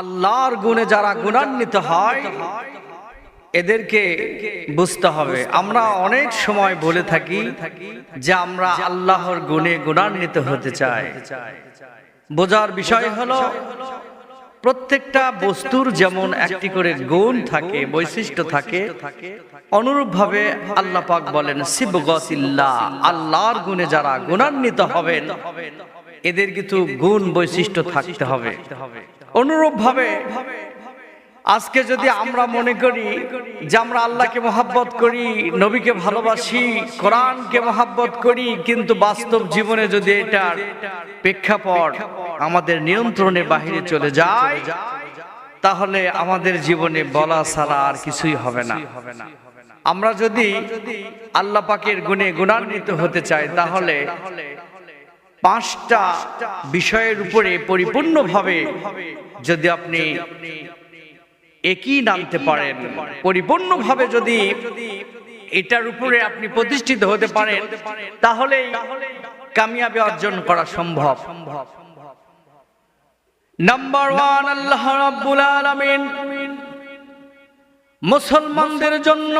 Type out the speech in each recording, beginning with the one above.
আল্লাহর গুণে যারা গুণান্বিত হয়, এদেরকে বুঝতে হবে। আমরা অনেক সময় বলে থাকি যে আমরা আল্লাহর গুণে গুণান্বিত হতে চাই। বোঝার বিষয় হলো, প্রত্যেকটা বস্তুর যেমন একটি করে গুণ থাকে, বৈশিষ্ট্য থাকে, অনুরূপভাবে আল্লাহ পাক বলেন শিবগতিল্লাহ আল্লাহর গুণে যারা গুণান্বিত হবেন, এদের কিছু গুণ বৈশিষ্ট্য থাকতে হবে। অনুরূপ ভাবে আজকে যদি আমরা মনে করি যে আমরা আল্লাহকে মহাব্বত করি নবীকে ভালোবাসি কোরআনকে মহাব্বত করি কিন্তু বাস্তব জীবনে যদি এটার প্রেক্ষাপট আমাদের নিয়ন্ত্রণে বাহিরে চলে যায় তাহলে আমাদের জীবনে বলা ছাড়া আর কিছুই হবে না। আমরা যদি আল্লাহ পাকের গুণে গুণান্বিত হতে চাই তাহলে পাঁচটা বিষয়ের উপরে পরিপূর্ণভাবে যদি আপনি একই নামতে পারেন, পরিপূর্ণভাবে যদি এটার উপরে আপনি প্রতিষ্ঠিত হতে পারেন তাহলে কামিয়াবি অর্জন করা সম্ভব। নাম্বার ওয়ান আল্লাহ রাব্বুল আলামিন মুসলমানদের জন্য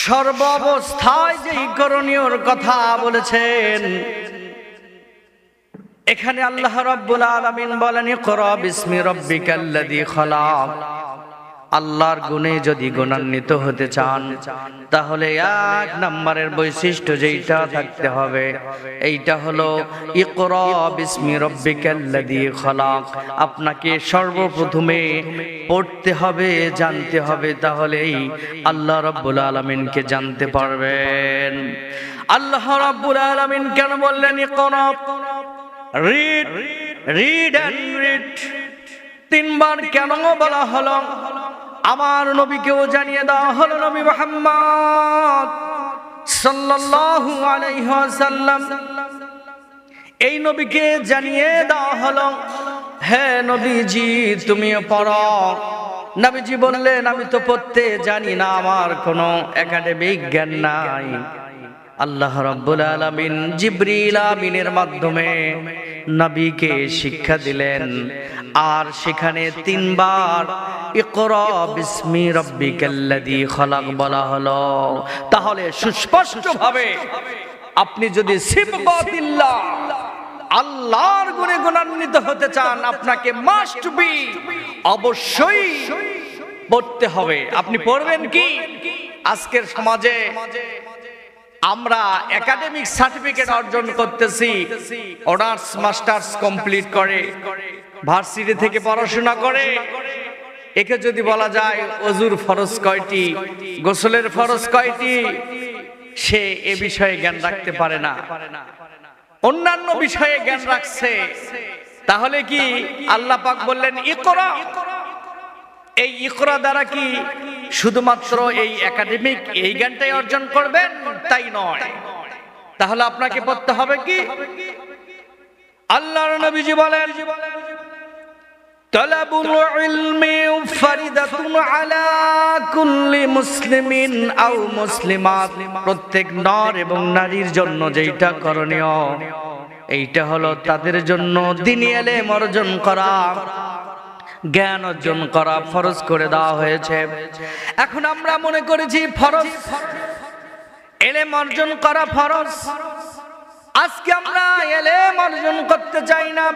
সর্বাবস্থায় যেই করণীয়র কথা বলেছেন এখানে আল্লাহ রাব্বুল আলামিন বলেন আল্লাহর গুণে যদি গুণান্বিত হতে চান, তাহলে এক নম্বরের বৈশিষ্ট্য যেইটা থাকতে হবে, এইটা হলো আপনাকে সর্বপ্রথমে পড়তে হবে, জানতে হবে, তাহলেই আল্লাহ রাব্বুল আলামিনকে জানতে পারবেন। আল্লাহ রাব্বুল আলামিন কেন বললেন, ইকরা রিড রিড অ্যান্ড রিড তিনবার কেন বলা হলো? আমার নবীকেও জানিয়ে দেওয়া হলো নবী মোহাম্মদ সাল্লাল্লাহু আলাইহি ওয়াসাল্লাম। এই নবীকে জানিয়ে দেওয়া হলো, হে নবীজি, তুমিও পড়ো। নবীজি বললেন, আমি তো পড়তে জানি না, আমার কোনো একাডেমিক জ্ঞান নাই। আল্লাহ রাব্বুল আলামিন জিবরিল আমিনের মাধ্যমে নবীকে শিক্ষা দিলেন। আর সেখানে তিনবার বিসমি রাব্বিকাল্লাযী খলাক বলা হলো। তাহলে আপনি যদি আল্লাহর গুণে গুণান্বিত হতে চান, আপনাকে মাস্ট বি অবশ্যই পড়তে হবে। আপনি পড়বেন কি? আজকের সমাজে আমরা একাডেমিক সার্টিফিকেট অর্জন করতেছি অনার্স মাস্টার্স কমপ্লিট করে ভার্সিটি থেকে পড়াশোনা করে। একে যদি বলা যায় অজুর ফরজ কয়টি গোসলের ফরজ কয়টি সে এ বিষয়ে জ্ঞান রাখতে পারে না। অন্যান্য বিষয়ে জ্ঞান রাখছে। তাহলে কি আল্লাহ পাক বললেন ইকরা? এই ইকরা দ্বারা কি শুধুমাত্র এই একাডেমিক এই জ্ঞানটাই অর্জন করবেন? তাই নয়। তাহলে আপনাকে পড়তে হবে কি? আল্লাহর নবীজি বলেন তলাবুল ইলমি ফারিদাতুন আলা কুল্লি মুসলিমিন আও মুসলিমাত। প্রত্যেক নর এবং নারীর জন্য যেইটা করণীয়, এইটা হলো তাদের জন্য দিনী এলেম অর্জন করা। জ্ঞান অর্জন করা ফরজ করে দেওয়া হয়েছে। এখন আমরা মনে করেছি ফরজ। এলেম অর্জন করা ফরজ। আজকে আমরা এলেম অর্জন করতে চাই না।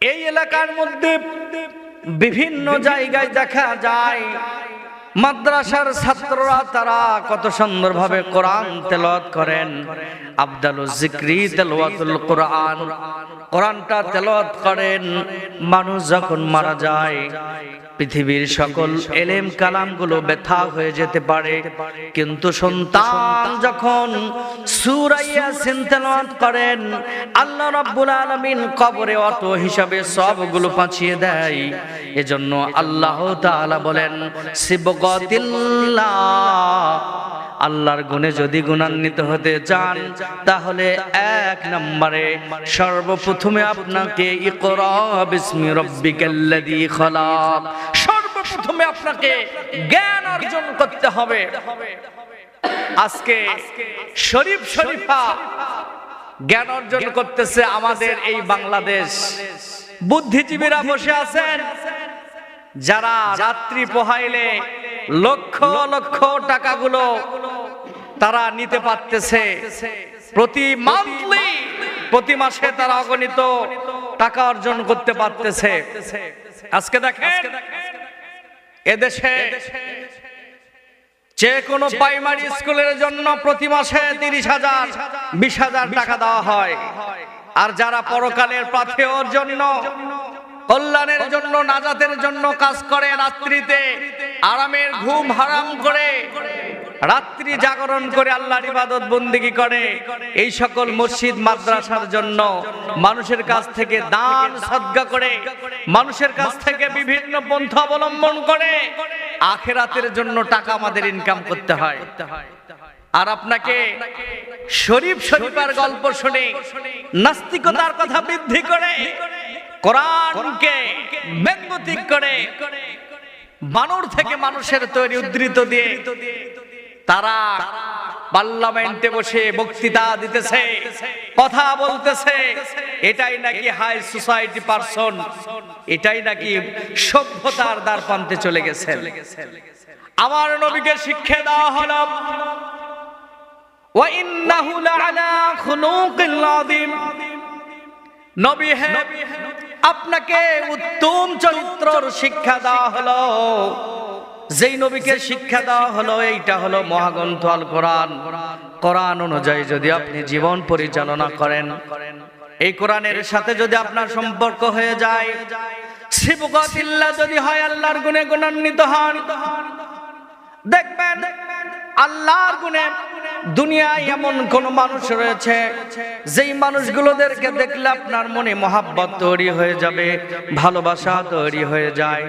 এই এলাকার মধ্যে বিভিন্ন জায়গায় দেখা যায় মাদ্রাসার ছাত্ররা তারা কত সুন্দরভাবে কোরআন তেলাওয়াত করেন। আবদালু জিক্রি তেলাওয়াতুল কোরআন। কোরআনটা তেলাওয়াত করেন, মানুষ যখন মারা যায়, পৃথিবীর সকল এলেম কালামগুলো ব্যথা হয়ে যেতে পারে। কিন্তু সন্তান যখন সুরাইয়া তেলাওয়াত করেন, আল্লাহ রাব্বুল আলামিন কবরে অত হিসাবে সবগুলো পাঁচিয়ে দেয়। এজন্য আল্লাহ তাআলা বলেন সিবগাতিল্লাহ আল্লাহর গুণে যদি গুণান্বিত হতে চান, তাহলে এক নম্বরে সর্বপ্রথমে আপনাকে সর্বপ্রথমে আপনাকে জ্ঞান অর্জন করতে হবে। আজকে শরীফ শরীফা জ্ঞান অর্জন করতেছে আমাদের এই বাংলাদেশ। বুদ্ধিজীবীরা বসে আছেন। যারা রাত্রি পোহাইলে লক্ষ লক্ষ টাকাগুলো তারা নিতে পারতেছে। প্রতি মান্থলি প্রতি মাসে তারা অগণিত টাকা অর্জন করতে পারতেছে। আজকে দেখেন, এদেশে যে কোনো প্রাইমারি স্কুলের জন্য প্রতি মাসে তিরিশ হাজার, বিশ হাজার টাকা দেওয়া হয়। আর যারা পরকালের পাথেওর জন্য, কল্যাণের জন্য, নাজাতের জন্য কাজ করে রাত্রিতে আরামের ঘুম হারাম করে, রাত্রি জাগরণ করে আল্লাহর ইবাদত বন্দিগি করে। এই সকল মসজিদ, মাদ্রাসার জন্য মানুষের কাছ থেকে দান, সদ্গা করে, মানুষের কাছ থেকে বিভিন্ন পন্থা অবলম্বন করে, আখেরাতের জন্য টাকা আমাদের ইনকাম করতে হয়। আর আপনাকে শরীফ শরীফের গল্প শুনে, নাস্তিকতার কথা বৃদ্ধি করে, কোরআনকে ব্যঙ্গতিক করে বানর থেকে মানুষের তৈরি উদ্ধৃত দিয়ে তারা পার্লামেন্টে বসে বক্তৃতা দিতেছে, কথা বলতেছে। এটাই নাকি হাই সোসাইটি পারসন এটাই নাকি সভ্যতার দ্বার প্রান্তে চলে গেছে আমার নবীকে শিক্ষা দেওয়া হল নবী হে আপনাকে উত্তম চরিত্রর শিক্ষা দেওয়া হলো। যেই নবীকে শিক্ষা দেওয়া হলো, এইটা হলো মহাগ্রন্থ আল কোরআন। কোরআন অনুযায়ী যদি আপনি জীবন পরিচালনা করেন, এই কোরআনের সাথে যদি আপনার সম্পর্ক হয়ে যায় যদি হয় আল্লাহর গুণে গুণান্বিত হন, দেখবেন আল্লাহর গুণে দুনিয়ায় এমন কোন মানুষ রয়েছে, যেই মানুষগুলোদেরকে দেখলে আপনার মনে মহাব্বত তৈরি হয়ে যাবে, ভালোবাসা তৈরি হয়ে যায়।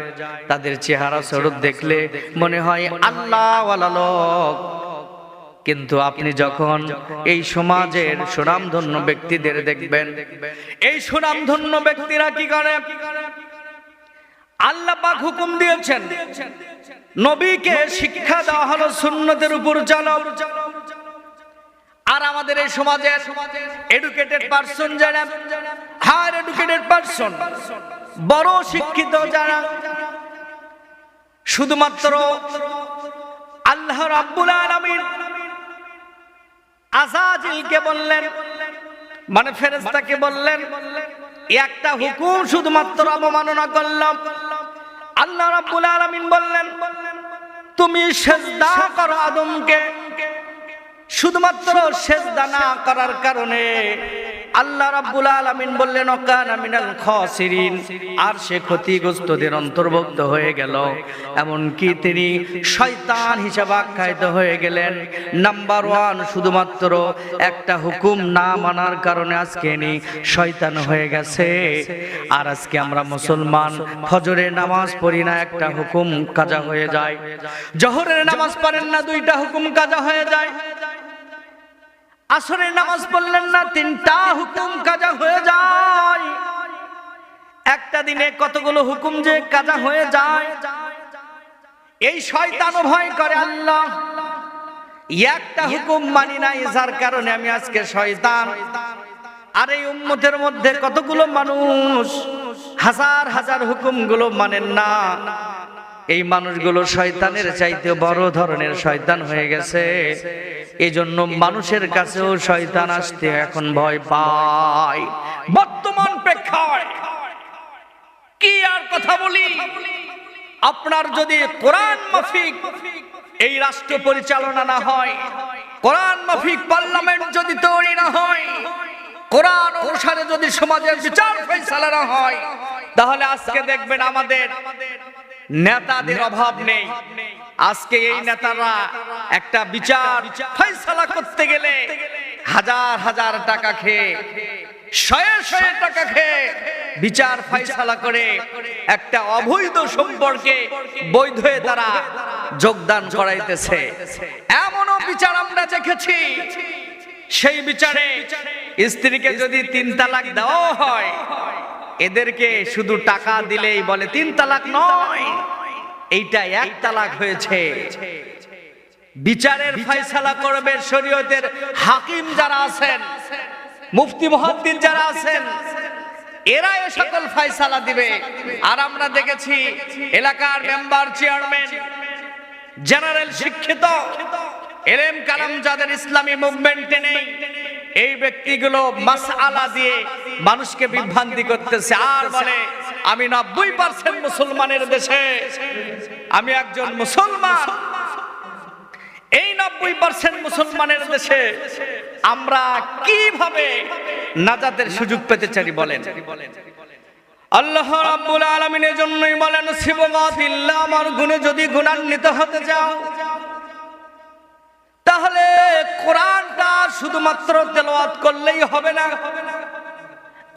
তাদের চেহারা স্বরূপ দেখলে মনে হয় আল্লাহ লোক। কিন্তু আপনি যখন এই সমাজের সুনামধন্য ব্যক্তিদের দেখবেন, এই সুনামধন্য ব্যক্তিরা কি করে? আল্লাহ পাক হুকুম দিয়েছেন নবীকে শিক্ষা দেওয়া হলো সুন্নতের উপর চালক আর আমাদের এই সমাজের এডুকেটেড পারসন যারা হায়ার এডুকেটেড পারসন বড় শিক্ষিত যারা, শুধুমাত্র আল্লাহ রাব্বুল আলামিন আজাজিলকে বললেন মানে ফেরেশতাকে বললেন, একটা হুকুম শুধুমাত্র অবমাননা করলাম আল্লাহ রাব্বুল আলামিন বললেন তুমি সেজদা করো আদমকে। শুধুমাত্র সেজদা না করার কারণে আল্লাহ রাব্বুল আলামিন বললেন অকানা মিনাল খাসিরিন। আর সে ক্ষতিগ্রস্তদের অন্তর্ভুক্ত হয়ে গেল। এমন কি তিনি শয়তান হিসাবে আখ্যায়িত হয়ে গেলেন। নাম্বার ওয়ান শুধুমাত্র একটা হুকুম না মানার কারণে আজকে ইনি শয়তান হয়ে গেছে। আর আজকে আমরা মুসলমান, ফজরের নামাজ পড়ি না, একটা হুকুম কাজা হয়ে যায়। জহরের নামাজ পড়েন না, দুইটা হুকুম কাজা হয়ে যায়। আসরের নামাজ পড়লেন না, তিনটা হুকুম কাজা হয়ে যায়। একটা দিনে কতগুলো হুকুম যে কাজা হয়ে যায়। এই শয়তান ভয় করে আল্লাহ। একটা হুকুম মানি নাই, যার কারণে আমি আজকে শয়তান। আর এই উম্মতের মধ্যে কতগুলো মানুষ, হাজার হাজার হুকুমগুলো মানেন না। এই মানুষগুলো শয়তানের চাইতে বড় ধরনের শয়তান হয়ে গেছে। এই জন্য মানুষের কাছেও শয়তান আসতে এখন ভয় পায়। বর্তমান কি আর কথা বলি? আপনার যদি কোরআন মাফিক এই রাষ্ট্র পরিচালনা না হয়, কোরআন মাফিক পার্লামেন্ট যদি তৈরি না হয়, কোরআন অনুসারে যদি সমাজের বিচার ফেসলা না হয়, তাহলে আজকে দেখবেন আমাদের নেতাদের অভাব নেই। আজকে এই নেতারা একটা বিচার ফয়সালা করতে গেলে হাজার হাজার টাকা খেয়ে শয়ে শয়ে টাকা খেয়ে বিচার ফয়সালা করে একটা অবৈধ সম্পর্কে বৈধ হয়ে তারা যোগদান করাইতেছে। এমনও বিচার আমরা দেখেছি। সেই বিচারে স্ত্রীকে যদি তিন তালাক দেওয়া হয়। এদেরকে শুধু টাকা দিলেই বলে তিন তালাক নয়। এইটা এক তালাক হয়েছে। বিচারের ফয়সালা করবে শরীয়তের হাকিম যারা আছেন মুফতি মহাদ্দিন যারা আছেন এরা এ সকল ফয়সালা দিবে। আর আমরা দেখেছি এলাকার মেম্বার চেয়ারম্যান জেনারেল শিক্ষিত এলেম কালাম যাদের ইসলামী মুভমেন্টে নেই। এই ব্যক্তিগুলো মাসআলা দিয়ে মানুষকে বিভ্রান্তি করতেছে। আর বলে, আমি নব্বই পার্সেন্ট মুসলমানের দেশে। আমি একজন মুসলমান। এই নব্বই পার্সেন্ট মুসলমানের দেশে আমরা কীভাবে নাজাতের সুযোগ পেতে চাই বলেন? আল্লাহ রাব্বুল আলামিনের জন্যই বলেন শিবগাতিল্লাহ আমার গুণে যদি গুণান্বিত হতে চাও, তাহলে কোরআনটা শুধুমাত্র তেলোয়াত করলেই হবে না।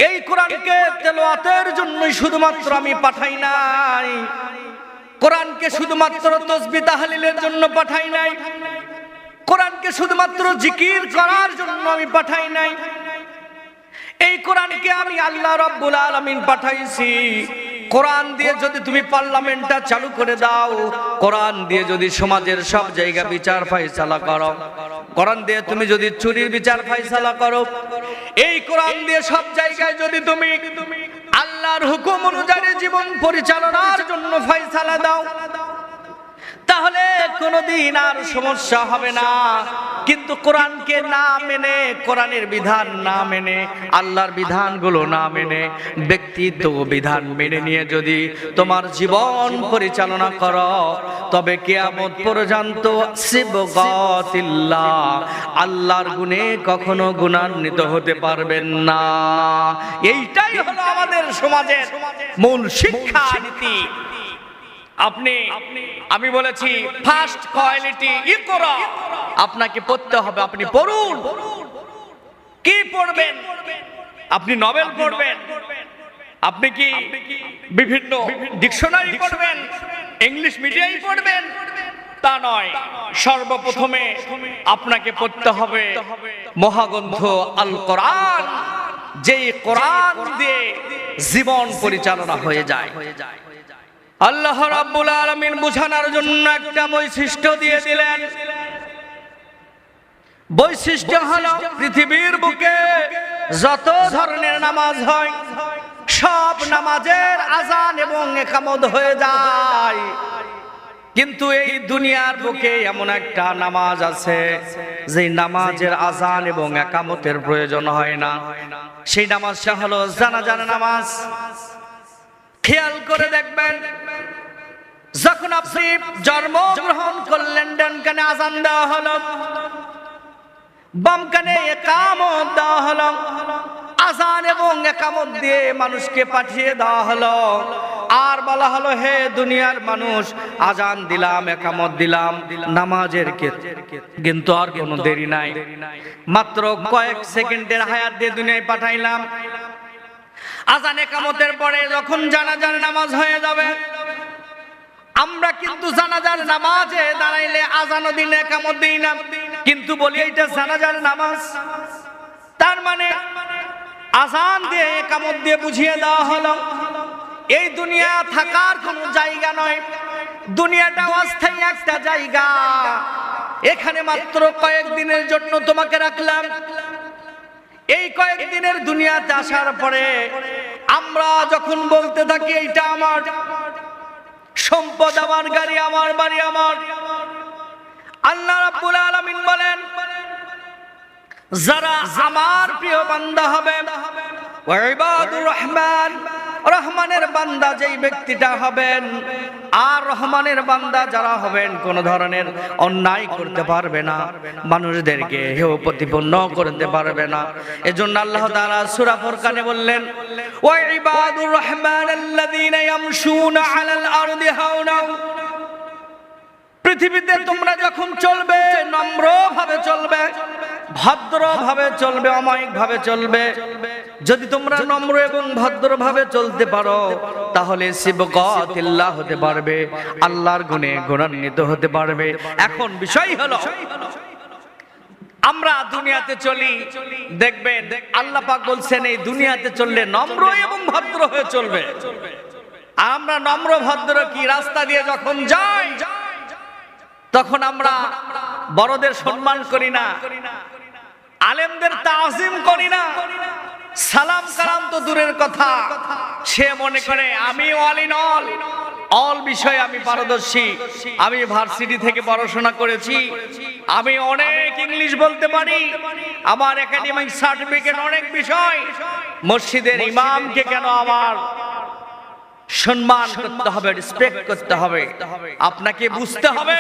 এই কোরআনকে তেলোয়াতের জন্যই শুধুমাত্র আমি পাঠাই নাই। কোরআনকে শুধুমাত্র তসবি তাহলিলের জন্য পাঠাই নাই। কোরআনকে শুধুমাত্র জিকির করার জন্য আমি পাঠাই নাই। এই কোরআনকে আমি আল্লাহ রব্বুল আলামিন পাঠাইছি। কোরআন দিয়ে যদি তুমি পার্লামেন্টটা চালু করে দাও, কোরআন দিয়ে যদি সমাজের সব জায়গা বিচার ফাইসালা করো, কোরআন দিয়ে তুমি যদি চুরির বিচার ফাইসালা করো, এই কোরআন দিয়ে সব জায়গায় যদি তুমি আল্লাহর হুকুম অনুযায়ী জীবন পরিচালনার জন্য ফাইসালা দাও, তাহলে কোনোদিন আর সমস্যা হবে না। কিন্তু কোরআনকে না মেনে, কোরআনের বিধান না মেনে, আল্লাহর বিধানগুলো না মেনে, ব্যক্তিত্ব বিধান মেনে নিয়ে যদি তোমার জীবন পরিচালনা করো, তবে কেয়ামত পর্যন্ত শিবগতিল্লাহ আল্লাহর গুণে কখনো গুণান্বিত হতে পারবেন না। এইটাই হলো আমাদের সমাজের মূল শিক্ষা নীতি আপনি আমি বলেছি ফার্স্ট কোয়ালিটি ই করো আপনাকে পড়তে হবে আপনি পড়ুন। কি পড়বেন? আপনি নভেল পড়বেন। আপনি কি বিভিন্ন ডিকশনারি পড়বেন? ইংলিশ মিডিয়াই পড়বেন? তা নয়। সর্বপ্রথমে আপনাকে পড়তে হবে মহাগ্রন্থ আল কোরআন যেই কোরআন দিয়ে জীবন পরিচালনা হয়ে যায়। আল্লাহ রাব্বুল আলামিন বোঝানোর জন্য একটা বৈশিষ্ট্য দিয়ে দিলেন। বৈশিষ্ট্য হলো পৃথিবীর বুকে যত ধরনের নামাজ হয়, সব নামাজের আজান এবং একামত হয়ে যায়। কিন্তু এই দুনিয়ার বুকে এমন একটা নামাজ আছে যে নামাজের আজান এবং একামতের প্রয়োজন হয় না। সেই নামাজটা হলো জানাজান নামাজ। খেয়াল করে দেখবেন যখন আপনি জন্মগ্রহণ করলেন ডান কানে আজান দেওয়া হলো। বাম কানে একামত দেওয়া হলো। আজান এবং একামত দিয়ে মানুষকে পাঠিয়ে দেওয়া হলো। আর বলা হলো, হে দুনিয়ার মানুষ, আজান দিলাম, একামত দিলাম, নামাজের কিন্তু আর কোনো দেরি নাই। মাত্র কয়েক সেকেন্ডের হায়াত দিয়ে দুনিয়ায় পাঠাইলাম। আজান একামতের পরে যখন জানাজার নামাজ হয়ে যাবে আমরা কিন্তু জানাজার নামাজে দাঁড়াইলে আজানও দিন একামত দিই না। কিন্তু বলি এইটা জানাজার নামাজ। তার মানে আজান দিয়ে একামত দিয়ে বুঝিয়ে দেওয়া হলো, এই দুনিয়া থাকার কোনো জায়গা নয়। দুনিয়াটা অস্থায়ী একটা জায়গা। এখানে মাত্র কয়েকদিনের জন্য তোমাকে রাখলাম। এই কয়েকদিনের দুনিয়াতে আসার পরে আমরা যখন বলতে থাকি এইটা আমার সম্পদ আমার, গাড়ি আমার, বাড়ি আমার। আল্লাহ রাব্বুল আলামিন বলেন, যারা আমার প্রিয় বান্দা হবে ওয়াইবাদুর রহমান রহমানের বান্দা যেই ব্যক্তিটা হবেন, আর রহমানের বান্দা যারা হবেন, কোন ধরনের অন্যায় করতে পারবে না, মানুষদেরকে হেও প্রতিপন্ন করতে পারবে না। এজন্য আল্লাহ তাআলা সূরা ফুরকানে বললেন ওয়াইবাদুর রহমান আল্লাযীনা ইয়ামশুনা আলাল আরদি হাওনা। পৃথিবীতে তোমরা যখন চলবে, নম্রভাবে চলবে ভদ্র ভাবে চলবে অমায়িক ভাবে চলবে। যদি তোমরা নম্র এবং ভদ্র ভাবে চলতে পারো তাহলে শিবগতিল্লাহ হতে পারবে। আল্লাহর গুণে গুণান্বিত হতে পারবে। এখন বিষয় হলো আমরা দুনিয়াতে চলি। দেখবেন আল্লাহ পাক বলছেন এই দুনিয়াতে চললে নম্র এবং ভদ্র হয়ে চলবে। আমরা নম্র ভদ্র কি রাস্তা দিয়ে যখন যাই তখন আমরা বড়দের সম্মান করি না। আলেমদের তাজিম করি না। সালাম কালাম তো দূরের কথা। সে মনে করে আমি অল ইন অল অল বিষয়ে আমি পারদর্শী। আমি ভার্সিটি থেকে পড়াশোনা করেছি। আমি অনেক ইংলিশ বলতে পারি। আমার একাডেমিক সার্টিফিকেট অনেক বিষয়। মসজিদের ইমামকে কেন আমার সম্মান করতে হবে রেসপেক্ট করতে হবে? আপনাকে বুঝতে হবে।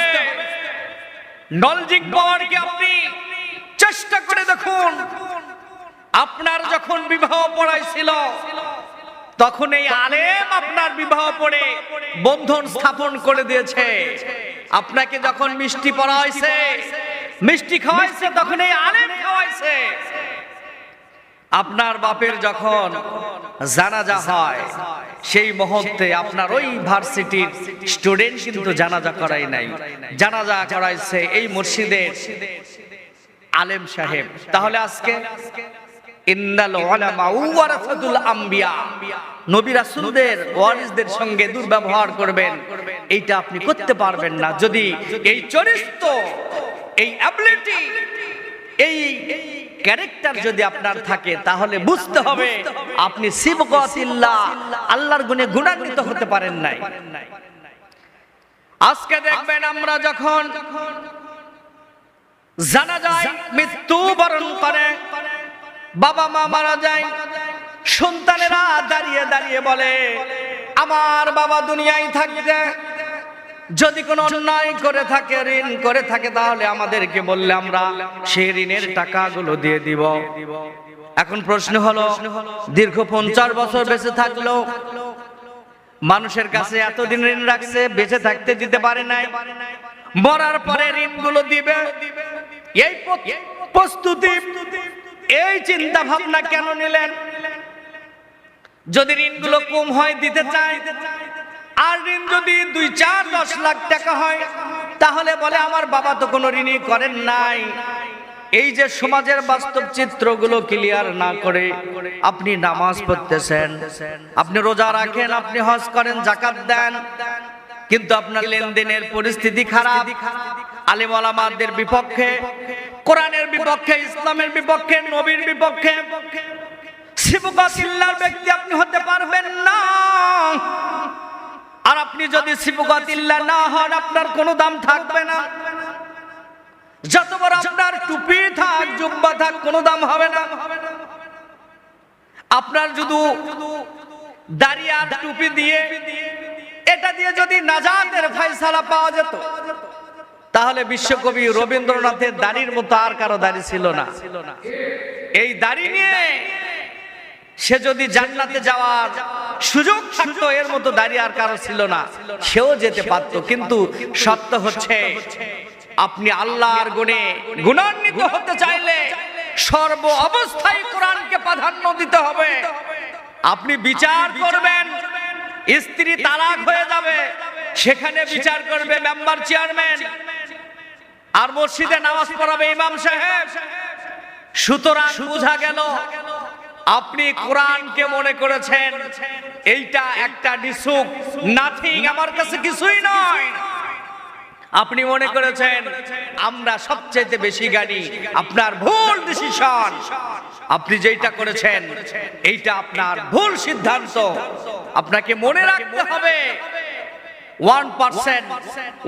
নলজিক পাওয়ার কি আপনি দেখুন আপনার যখন বিবাহ পড়াইছিল তখন এই আলেম আপনার বিবাহ পড়ে বন্ধন স্থাপন করে দিয়েছে। আপনাকে যখন মিষ্টি পড়া হয়েছে মিষ্টি খাওয়াইছে, তখন এই আলেম খাওয়াইছে। আপনার বাপের যখন জানাজা হয়, সেই মুহূর্তে আপনার ওই ভার্সিটির স্টুডেন্ট কিন্তু জানাজা করাই নাই। জানাজা করাইছে এই মসজিদের আলেম সাহেব। তাহলে আজকে সঙ্গে দুর্ব্যবহার করবেন। আপনি করতে পারবেন না। যদি এই চরিত্র, এই এই ক্যারেক্টার যদি আপনার থাকে, তাহলে বুঝতে হবে আপনি শিবগতিল্লাহ আল্লাহর গুণে গুণান্বিত হতে পারেন নাই। আজকে দেখবেন আমরা যখন জানা যায়, মৃত্যু বরণ করে। বাবা মা মারা যায়। সন্তানেরা দাঁড়িয়ে দাঁড়িয়ে বলে, আমার বাবা দুনিয়ায় থাকতে। যদি কোনো অন্যায় করে থাকে, ঋণ করে থাকে, তাহলে আমাদেরকে বললে আমরা সেই ঋণের টাকাগুলো দিয়ে দিব। এখন প্রশ্ন হলো, দীর্ঘ পঞ্চাশ বছর বেঁচে থাকল, মানুষের কাছে এতদিন ঋণ রাখছে, বেঁচে থাকতে দিতে পারে নাই। মরার পরে ঋণগুলো দিবে। এই প্রস্তুতি, এই চিন্তা ভাবনা কেন নিলেন? যদি ঋণগুলো কম হয়, দিতে চায়। আর ঋণ যদি দুই চার দশ লাখ টাকা হয়, তাহলে বলে, আমার বাবা তো কোনো ঋণই করেন নাই। এই যে সমাজের বাস্তব চিত্রগুলো ক্লিয়ার না করে আপনি নামাজ পড়তেছেন, আপনি রোজা রাখেন, আপনি হজ করেন জাকাত দেন, কিন্তু আপনার লেনদেনের পরিস্থিতি খারাপ। আলিম আলামাদের বিপক্ষে, কোরআনের বিপক্ষে, ইসলামের বিপক্ষে, নবীর বিপক্ষে শিবকাতিল্লার ব্যক্তি আপনি হতে পারবেন না। আর আপনি যদি শিবকাতিল্লা না হন, আপনার কোনো দাম থাকবে না। যত বড় আপনার টুপি থাক, জুব্বা থাক, কোনো দাম হবে না। আপনার শুধু দাড়ি আর টুপি দিয়ে, এটা দিয়ে যদি নাজাতের ফয়সালা পাওয়া যেত তাহলে বিশ্বকবি রবীন্দ্রনাথের দাড়ির মতো আর কারও দাড়ি ছিল না। এই দাড়ি নিয়ে সে যদি জান্নাতে যাওয়ার সুযোগ থাকতো এর মতো দাঁড়িয়ে আর কারও ছিল না। সেও যেতে পারতো কিন্তু সত্য হচ্ছে আপনি আল্লাহর গুণে গুণান্বিত হতে চাইলে সর্ব অবস্থায় কোরআনকে প্রাধান্য দিতে হবে। আপনি বিচার করবেন। স্ত্রী তালাক হয়ে যাবে। সেখানে বিচার করবে মেম্বার চেয়ারম্যান। আর মসজিদে নামাজ পড়াবে ইমাম সাহেব। সুতরাং বোঝা গেল আপনি কোরআনকে মনে করেছেন। এইটা একটা ডিসুক নাথিং আমার কাছে কিছুই নয়। আপনি মনে করেছেন আমরা সবচেয়ে বেশি গাড়ি আপনার ভুল ডিসিশন আপনি যেটা করেছেন এইটা আপনার ভুল সিদ্ধান্ত। আপনাকে মনে রাখতে হবে। One percent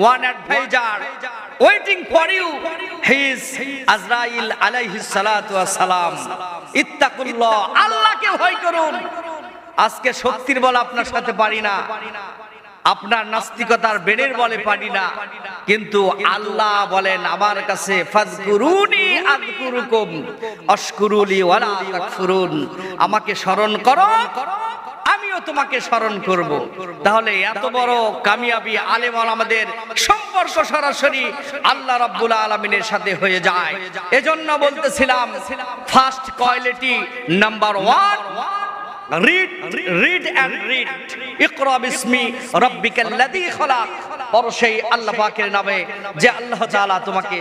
one adviser waiting for you his আজরাইল আলাইহিস সালাতু ওয়াস সালাম ইত্তাকুল্লাহ আল্লাহকে ভয় করুন। আজকে শক্তির বল আপনার সাথে পারি না। আপনার নাস্তিকতার বেনের বলে পারি না। কিন্তু আল্লাহ বলেন আমার কাছে আমাকে স্মরণ করো। আমিও তোমাকে স্মরণ করব। তাহলে এত বড় কামিয়াবি আলেম আমাদের সম্পর্ক সরাসরি আল্লাহ রাব্বুল আলামিনের সাথে হয়ে যায়। এজন্য বলতেছিলাম first quality number one read read and read পর সেই আল্লাহ পাকের নামে যে আল্লাহ তোমাকে